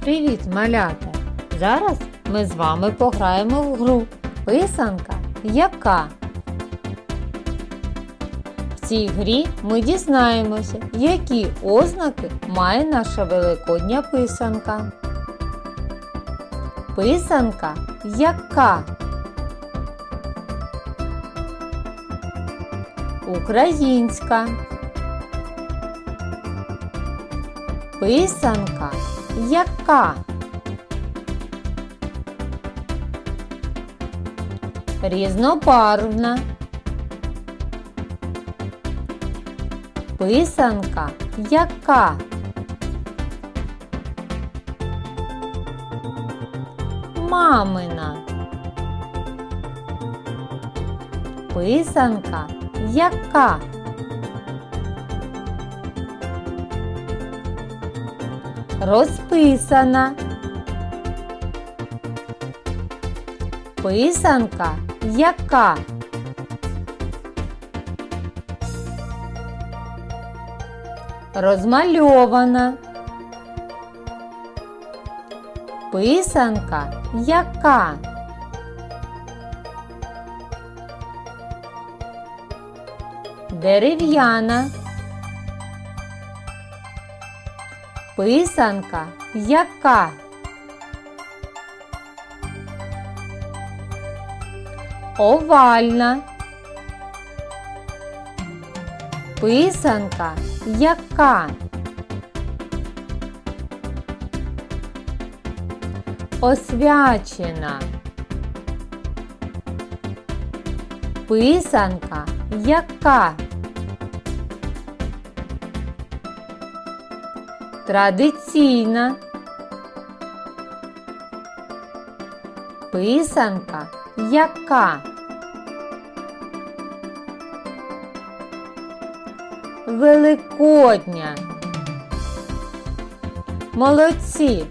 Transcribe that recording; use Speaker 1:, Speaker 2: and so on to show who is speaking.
Speaker 1: Привіт, малята! Зараз ми з вами пограємо в гру Писанка яка. В цій грі ми дізнаємося, які ознаки має наша великодня писанка. Писанка яка? Українська. Писанка яка? Різнобарвна. Писанка яка? Мамина. Писанка яка? Розписана. Писанка яка? Розмальована. Писанка яка? Дерев'яна. Писанка яка? Овальна. Писанка яка? Освячена. Писанка яка? Традиційна. Писанка яка? Великодня. Молодці!